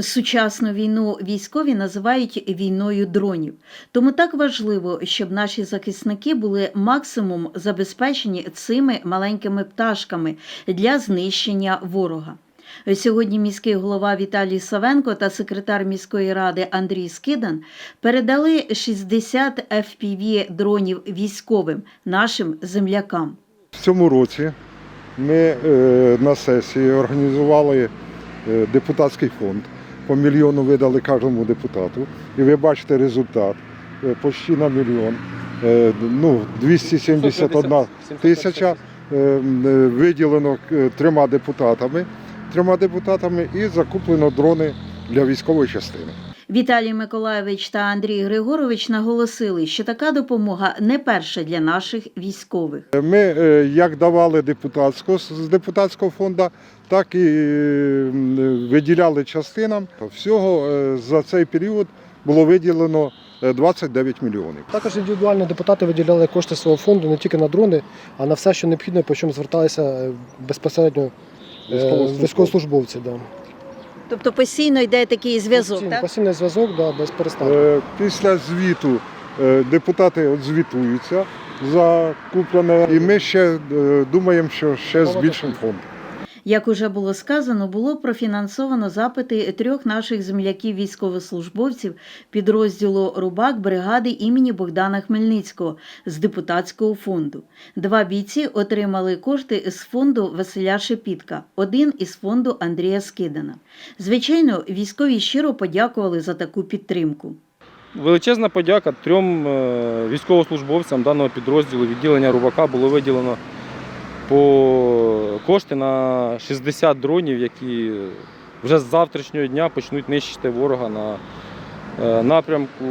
Сучасну війну військові називають війною дронів. Тому так важливо, щоб наші захисники були максимум забезпечені цими маленькими пташками для знищення ворога. Сьогодні міський голова Віталій Савенко та секретар міської ради Андрій Скидан передали 60 FPV дронів військовим нашим землякам. В цьому році ми е, на сесії організували е, депутатський фонд. По мільйону видали кожному депутату. І ви бачите результат. Е, Почти на мільйон. Е, Ну, 271 тисяча е, виділено трьома депутатами, трьома депутатами і закуплено дрони для військової частини. Віталій Миколайович та Андрій Григорович наголосили, що така допомога не перша для наших військових. Ми е, як давали депутатського з депутатського фонду, так і е, виділяли частинам. Всього е, за цей період було виділено е, 29 мільйонів. Також індивідуально депутати виділяли кошти свого фонду не тільки на дрони, а на все, що необхідно, по чому зверталися е, безпосередньо е, Військовослужбовці. Тобто постійно йде такий зв'язок. Постійний- Так? Постійний зв'язок да, без перестанку. Е, Після звіту е, депутати от звітуються за куплене, і ми ще е, думаємо, що ще збільшимо фонд. Як уже було сказано, було профінансовано запити трьох наших земляків військовослужбовців підрозділу Рубак бригади імені Богдана Хмельницького з депутатського фонду. Два бійці отримали кошти з фонду Василя Шепітка, один із фонду Андрія Скидана. Звичайно, військові щиро подякували за таку підтримку. Величезна подяка трьом е, військовослужбовцям даного підрозділу відділення Рубака було виділено по кошти на 60 дронів, які вже з завтрашнього дня почнуть нищити ворога на е, напрямку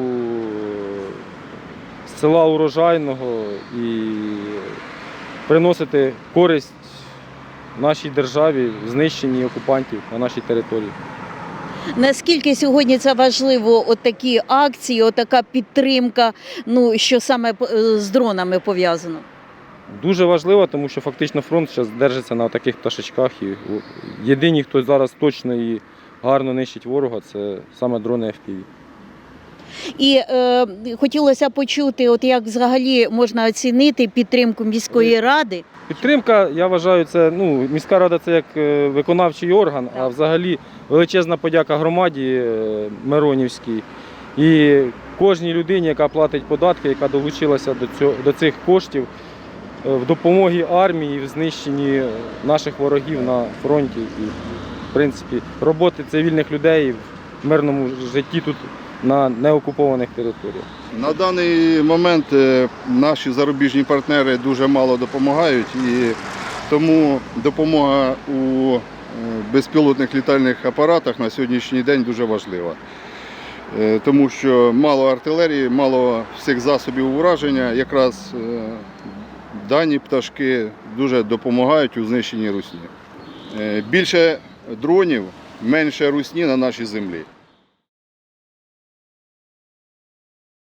з села Урожайного і приносити користь нашій державі знищенні окупантів на нашій території. Наскільки сьогодні це важливо, от такі акції, от така підтримка, ну що саме е, з дронами пов'язано? Дуже важливо, тому що фактично фронт зараз держиться на таких пташечках. І єдині, хто зараз точно і гарно нищить ворога, це саме дрони FPV. І е, хотілося почути, от як взагалі можна оцінити підтримку міської ради. Підтримка, я вважаю, це ну, міська рада це як е, виконавчий орган, а взагалі величезна подяка громаді е, Миронівській і кожній людині, яка платить податки, яка долучилася до, цього, до цих коштів е, в допомогі армії, в знищенні наших ворогів на фронті і, в принципі, роботи цивільних людей в мирному житті тут на неокупованих територіях. На даний момент е, наші зарубіжні партнери дуже мало допомагають і тому допомога у е, безпілотних літальних апаратах на сьогоднішній день дуже важлива. Е, Тому що мало артилерії, мало всіх засобів ураження. Якраз дані пташки дуже допомагають у знищенні русні. Е, Більше дронів, менше русні на нашій землі.